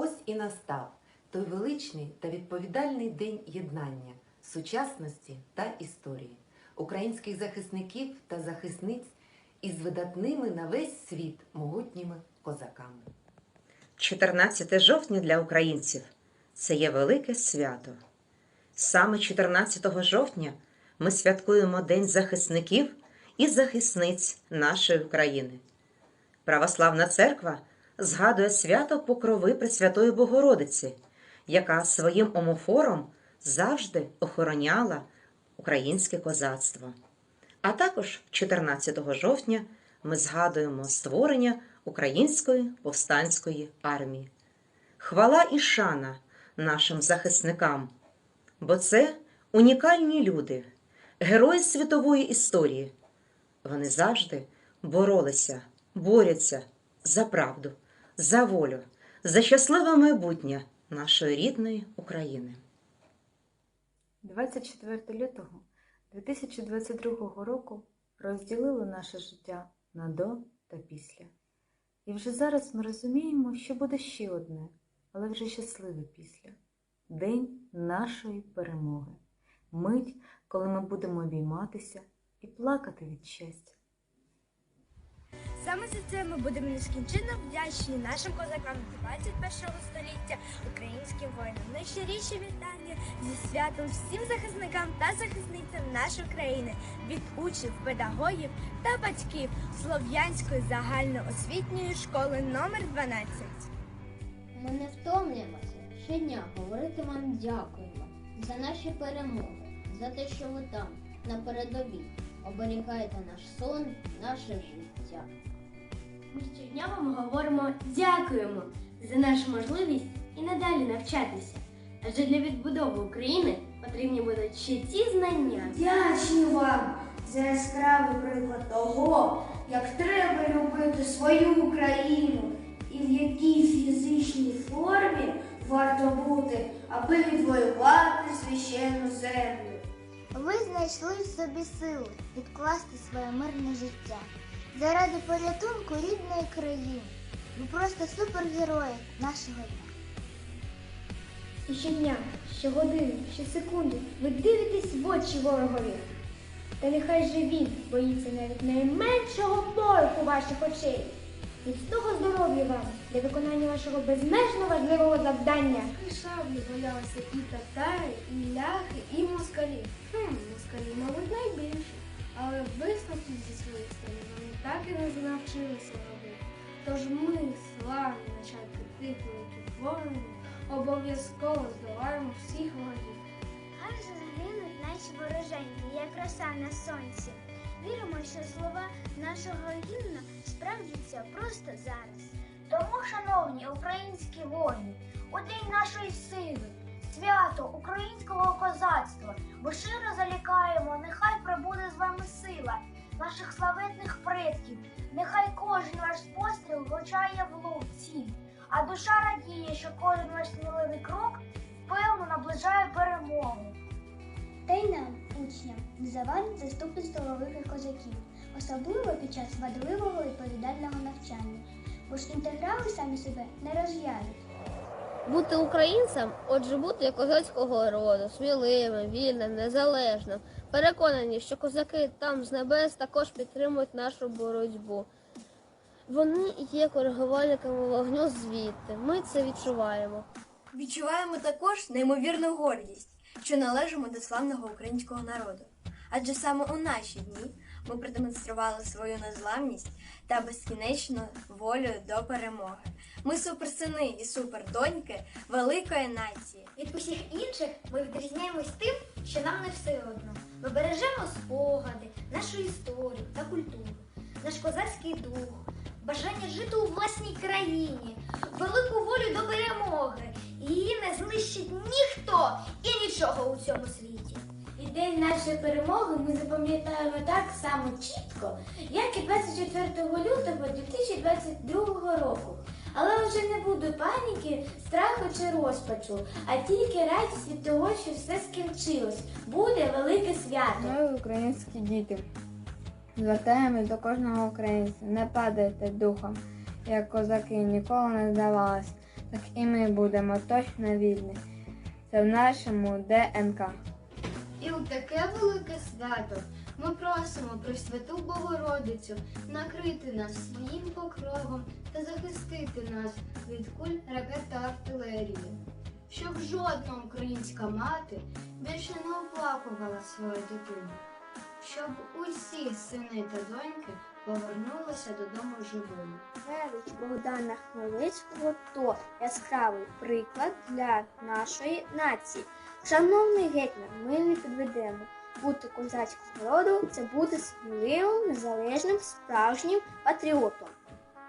Ось і настав той величний та відповідальний день єднання, сучасності та історії, українських захисників та захисниць із видатними на весь світ могутніми козаками. 14 жовтня для українців це є велике свято. Саме 14 жовтня ми святкуємо День захисників і захисниць нашої України. Православна церква згадує свято Покрови Пресвятої Богородиці, яка своїм омофором завжди охороняла українське козацтво. А також 14 жовтня ми згадуємо створення Української повстанської армії. Хвала і шана нашим захисникам, бо це унікальні люди, герої світової історії. Вони завжди боролися, борються за правду, за волю, за щасливе майбутнє нашої рідної України. 24 лютого 2022 року розділило наше життя на до та після. І вже зараз ми розуміємо, що буде ще одне, але вже щасливе після День нашої перемоги. Мить, коли ми будемо обійматися і плакати від щастя. Саме за це ми будемо нескінченно вдячні нашим козакам 21 століття, українським воїнам. Найщиріші вітання зі святом всім захисникам та захисницям нашої країни від учнів, педагогів та батьків Слов'янської загальноосвітньої школи номер 12. Ми не втомлюємося щодня говорити вам дякуємо за наші перемоги, за те, що ви там, на передовій, оберігаєте наш сон, наше життя. Ми щодня вам говоримо дякуємо за нашу можливість і надалі навчатися. Адже для відбудови України потрібні будуть ще ті знання. Вдячні вам за яскравий приклад того, як треба любити свою Україну і в якій фізичній формі варто бути, аби відвоювати священну землю. Ви знайшли в собі сили відкласти своє мирне життя заради порятунку рідної країни. Ви просто супергерої нашого дня. І щодня, щогодини, щосекунди ви дивитесь в очі ворогові. Та нехай же він боїться навіть найменшого пороху ваших очей. Міцного здоров'я вам для виконання вашого безмежно важливого завдання. І шаблі валялися і татари, і ляхи, і москалі. Хм, москалі, мабуть, найбільше. І навчилися робити. Тож ми, славні нащадки тих великих воїнів, обов'язково здолаємо всіх ворогів. Хай же загинуть наші вороженьки, як роса на сонці. Віримо, що слова нашого гімну справдяться просто зараз. Тому, шановні українські воїни, у день нашої сили, свято українського козацтва, бо щиро залякаємо, нехай прибуде з вами сила наших славетних предків, нехай кожен ваш постріл влучає в лук ціль, а душа радіє, що кожен ваш сміливий крок певно наближає перемогу. Та й нам, учням, не завадить заступництво великих козаків, особливо під час важливого відповідального навчання, бо ж інтеграли самі себе не розв'яжуть. Бути українцем, отже, бути козацького роду, сміливим, вільним, незалежним. Переконані, що козаки там з небес також підтримують нашу боротьбу. Вони є коригувальниками вогню звідти. Ми це відчуваємо. Відчуваємо також неймовірну гордість, що належимо до славного українського народу. Адже саме у наші дні ми продемонстрували свою незламність та безкінечну волю до перемоги. Ми суперсини і супердоньки великої нації. Від усіх інших ми відрізняємось тим, що нам не все одно. Ми бережемо спогади, нашу історію та культуру, наш козацький дух, бажання жити у власній країні, велику волю до перемоги. Її не знищить ніхто і нічого у цьому світі. День нашої перемоги ми запам'ятаємо так само чітко, як і 24 лютого 2022 року. Але вже не буде паніки, страху чи розпачу, а тільки радість від того, що все скінчилось. Буде велике свято. Ми, українські діти, звертаємось до кожного українця. Не падайте духом, як козаки, ніколи не здавались. так і ми будемо точно вільні. Це в нашому ДНК. І у таке велике свято ми просимо Пресвяту Богородицю накрити нас своїм покровом та захистити нас від куль ракет та артилерії, щоб жодна українська мати більше не оплакувала свою дитину, щоб усі сини та доньки повернулися додому живими. Велич Богдана Хмельницького то яскравий приклад для нашої нації. Шановний гетьман, ми не підведемо. Бути козацького роду це бути сміливим, незалежним, справжнім патріотом.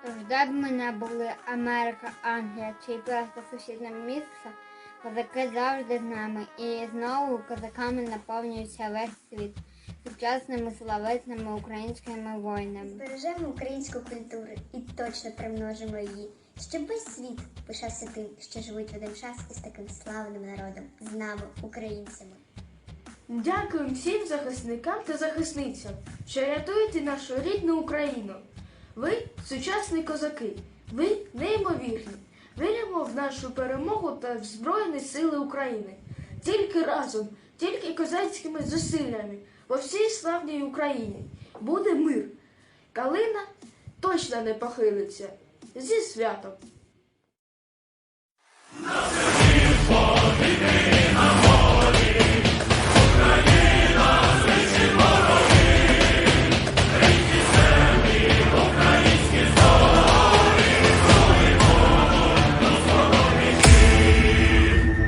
Тож де б ми не були Америка, Англія чи просто сусідне місце, козаки завжди з нами. І знову козаками наповнюється весь світ сучасними славетними українськими воїнами. Збережемо українську культуру і точно примножимо її, щоб весь світ пишався тим, що живуть в один час із таким славним народом, з нами, українцями. Дякую всім захисникам та захисницям, що рятуєте нашу рідну Україну. Ви сучасні козаки, ви неймовірні. Віримо в нашу перемогу та в Збройні Сили України. Тільки разом, тільки козацькими зусиллями по всій славній Україні буде мир. Калина точно не похилиться. Зі святом!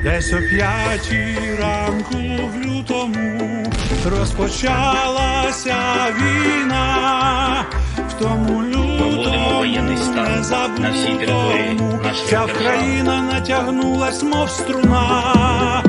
Десь о п'ятій ранку в лютому розпочалася війна. Лютому воєнний стан на всій території нашої вся держави. країна натягнулась, мов струна.